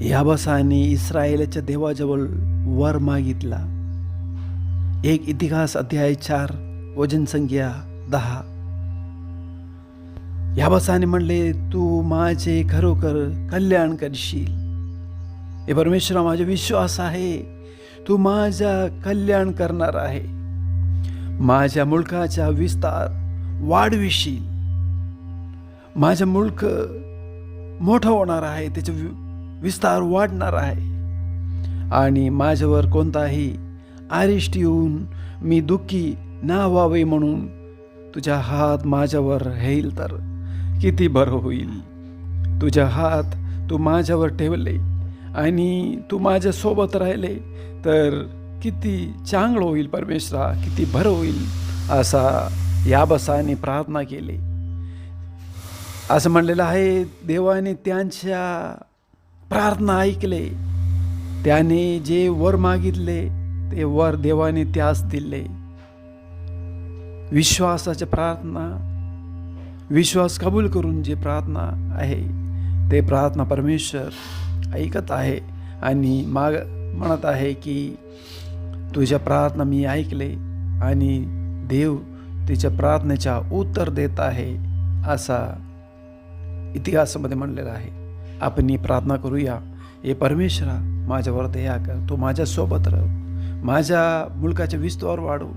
याबसाने इस्रायलच्या देवाजवळ वर मागितला. एक इतिहास अध्याय चार वजन संख्या दहा. याबसाने म्हणले तू माझे खरोखर कल्याण करशील. हे परमेश्वरा माझा विश्वास आहे. तू माझा कल्याण करणार आहे. माझ्या मुलकाचा विस्तार वाढविशील. माझं मुलक मोठं होणार आहे. त्याचं विस्तार वाढणार आहे. आणि माझ्यावर कोणताही आरिष्ट येऊन मी दुःखी ना व्हावे म्हणून तुझा हात माझ्यावर राहील तर किती बरं होईल. तुझ्या हात तू माझ्यावर ठेवले आणि तू माझ्यासोबत राहिले तर किती चांगलं होईल परमेश्वरा किती बरं होईल असा या बसाने प्रार्थना केली. असं म्हणलेलं आहे देवाने त्यांच्या प्रार्थना ऐकले. त्याने जे वर मागितले ते वर देवाने त्यास दिले. विश्वासाच्या प्रार्थना विश्वास कबूल करून जे प्रार्थना आहे ते प्रार्थना परमेश्वर ऐकत आहे आणि माग म्हणत आहे की तुझ्या प्रार्थना मी ऐकले आणि देव तिच्या प्रार्थनेच्या उत्तर देत आहे असा इतिहासामध्ये म्हणलेला आहे. आपण ही प्रार्थना करूया हे परमेश्वरा माझ्यावर दया कर. तू माझ्यासोबत राह. माझ्या मुलकाच्या विस्तार वाढू